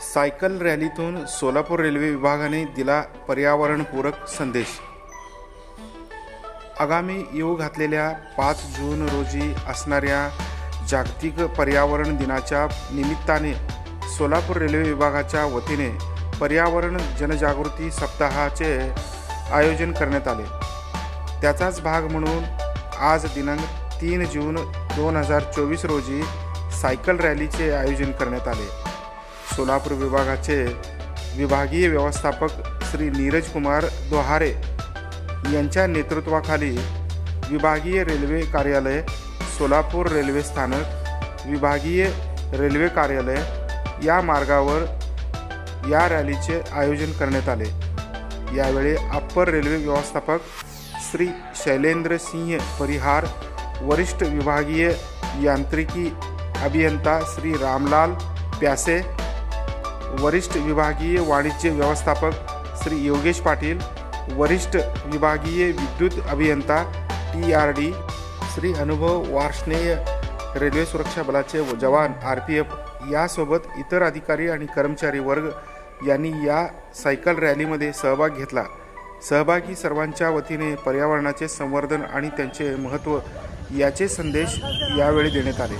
Cycle रॅलीतून Solapur railway विभागाने दिला पर्यावरणपूरक संदेश. आगामी येऊ घातलेल्या पाच जून रोजी असणाऱ्या जागतिक पर्यावरण दिनाच्या निमित्ताने सोलापूर रेल्वे विभागाच्या वतीने पर्यावरण जनजागृती सप्ताहाचे आयोजन करण्यात आले. त्याचाच भाग म्हणून आज दिनांक तीन जून दोन हजार चोवीस रोजी सायकल रॅलीचे आयोजन करण्यात आले. सोलापूर विभागाचे विभागीय व्यवस्थापक श्री नीरज कुमार दोहारे यांच्या नेतृत्वाखाली विभागीय रेल्वे कार्यालय सोलापूर रेल्वे स्थानक विभागीय रेल्वे कार्यालय या मार्गावर या रॅलीचे आयोजन करण्यात आले. यावेळी अप्पर रेल्वे व्यवस्थापक श्री शैलेंद्र सिंह परिहार वरिष्ठ विभागीय यांत्रिकी अभियंता श्री रामलाल प्यासे वरिष्ठ विभागीय वाणिज्य व्यवस्थापक श्री योगेश पाटील वरिष्ठ विभागीय विद्युत अभियंता टी आर डी श्री अनुभव वार्ष्णेय रेल्वे सुरक्षा बलाचे जवान आर पी एफ यासोबत इतर अधिकारी आणि कर्मचारी वर्ग यांनी या सायकल रॅलीमध्ये सहभाग घेतला. सहभागी सर्वांच्या वतीने पर्यावरणाचे संवर्धन आणि त्यांचे महत्त्व याचे संदेश यावेळी देण्यात आले.